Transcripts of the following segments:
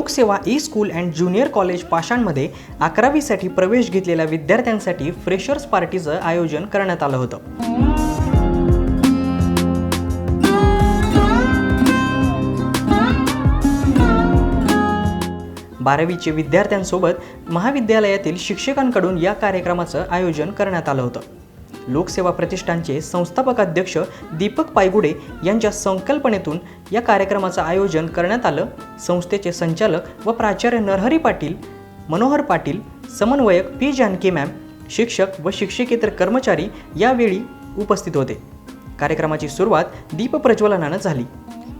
Lokseva E school and junior college पाषाणमध्ये अकरावीसाठी प्रवेश घेतलेल्या विद्यार्थ्यांसाठी फ्रेशर्स पार्टीचं आयोजन करण्यात आलं होतं. बारावीचे विद्यार्थ्यांसोबत महाविद्यालयातील शिक्षकांकडून या कार्यक्रमाचं आयोजन करण्यात आलं होतं. लोकसेवा प्रतिष्ठानचे संस्थापक अध्यक्ष दीपक पायगुडे यांच्या संकल्पनेतून या कार्यक्रमाचं आयोजन करण्यात आलं. संस्थेचे संचालक व प्राचार्य नरहरी पाटील मनोहर पाटील समन्वयक पी जानकी मॅम शिक्षक व शिक्षकेतर कर्मचारी यावेळी उपस्थित होते. कार्यक्रमाची सुरुवात दीपप्रज्वलनानं झाली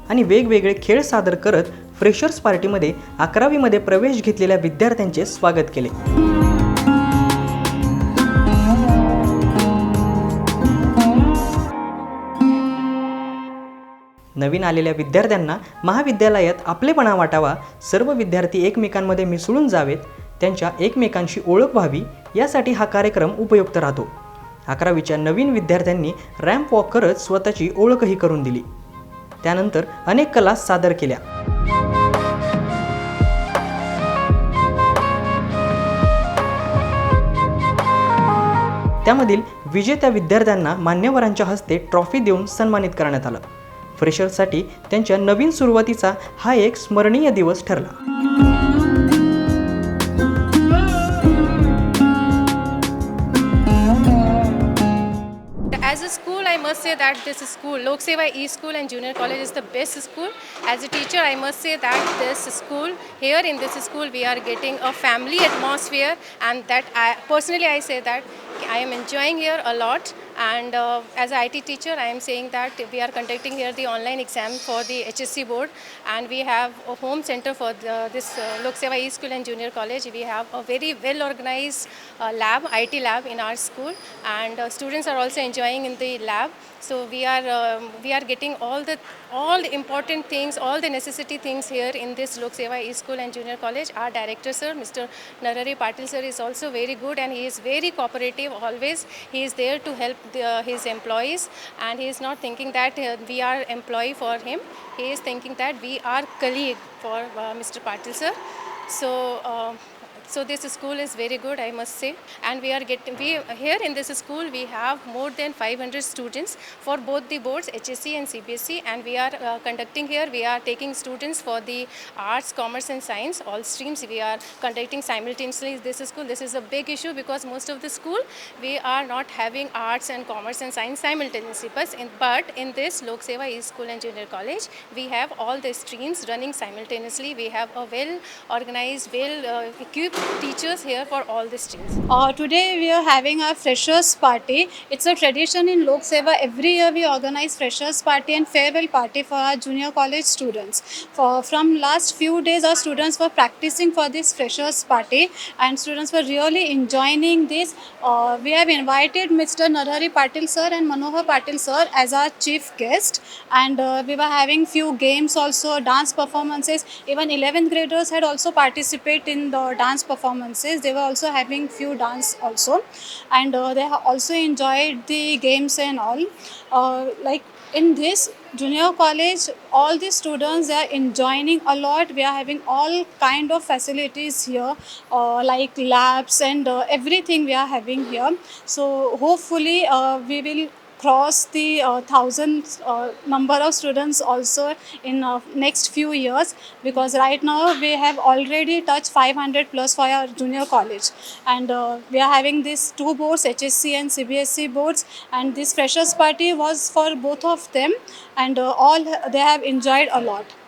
आणि वेगवेगळे खेळ सादर करत फ्रेशर्स पार्टीमध्ये अकरावीमध्ये प्रवेश घेतलेल्या विद्यार्थ्यांचे स्वागत केले. नवीन आलेल्या विद्यार्थ्यांना महाविद्यालयात आपलेपणा वाटावा सर्व विद्यार्थी एकमेकांमध्ये मिसळून जावेत त्यांच्या एकमेकांशी ओळख व्हावी यासाठी हा कार्यक्रम उपयुक्त राहतो. अकरावीच्या नवीन विद्यार्थ्यांनी रॅम्प वॉक करत स्वतःची ओळखही करून दिली. त्यानंतर अनेक कला सादर केल्या. त्यामधील विजेत्या विद्यार्थ्यांना मान्यवरांच्या हस्ते ट्रॉफी देऊन सन्मानित करण्यात आलं. फ्रेशरसाठी त्यांच्या नवीन सुरुवातीचा हा एक स्मरणीय दिवस ठरला As a school, I must say that this school, Lok Seva E School and Junior College, is the best school. As a teacher, I must say that this school, here in this school, we are getting a family atmosphere, and that I personally I say that I am enjoying here a lot. And uh, as a IT teacher, I am saying that we are conducting here the online exam for the HSC board, and we have a home center for the, this uh, Lok Seva E School and Junior College. We have a very well organized uh, lab, IT lab in our school, and uh, students are also enjoying in the lab. So we are um, we are getting all the all the important things, all the necessity things here in this Lok Seva E School and Junior College. Our director, sir, Mr. Narari Patil, sir, is also very good and he is very cooperative always. He is there to help the, his employees and he is not thinking that uh, we are employee for him. He is thinking that we are colleague for uh, Mr. Patil, sir. So. So this school is very good, I must say, and we are getting we here in this school we have more than 500 students for both the boards HSC and CBSE, and we are uh, conducting here. We are taking students for the arts, commerce, and science all streams. We are conducting simultaneously this school. This is a big issue because most of the school we are not having arts and commerce and science simultaneously. But in, but in this Lok Seva East School and Junior College, we have all the streams running simultaneously. We have a well organized, well uh, equipped teachers here for all the students. Uh, today we are having our freshers party. It's a tradition in Lok Seva. Every year we organize freshers party and farewell party for our junior college students. For from last few days, our students were practicing for this freshers party, and students were really enjoying this. Uh, we have invited Mr. Narhari Patil sir and Manohar Patil sir as our chief guest, and uh, we were having few games also, dance performances. Even 11th graders had also participated in the dance performances. They were also having few dance also, and uh, they also enjoyed the games and all. Uh, like in this junior college, all the students they are enjoying a lot. We are having all kind of facilities here, uh, like labs and uh, everything we are having here. So hopefully uh, we will cross the uh, thousand uh, number of students also in uh, next few years because right now we have already touched 500 plus for our junior college. And uh, we are having these two boards hsc and cbsc boards and this freshers party was for both of them and uh, all they have enjoyed a lot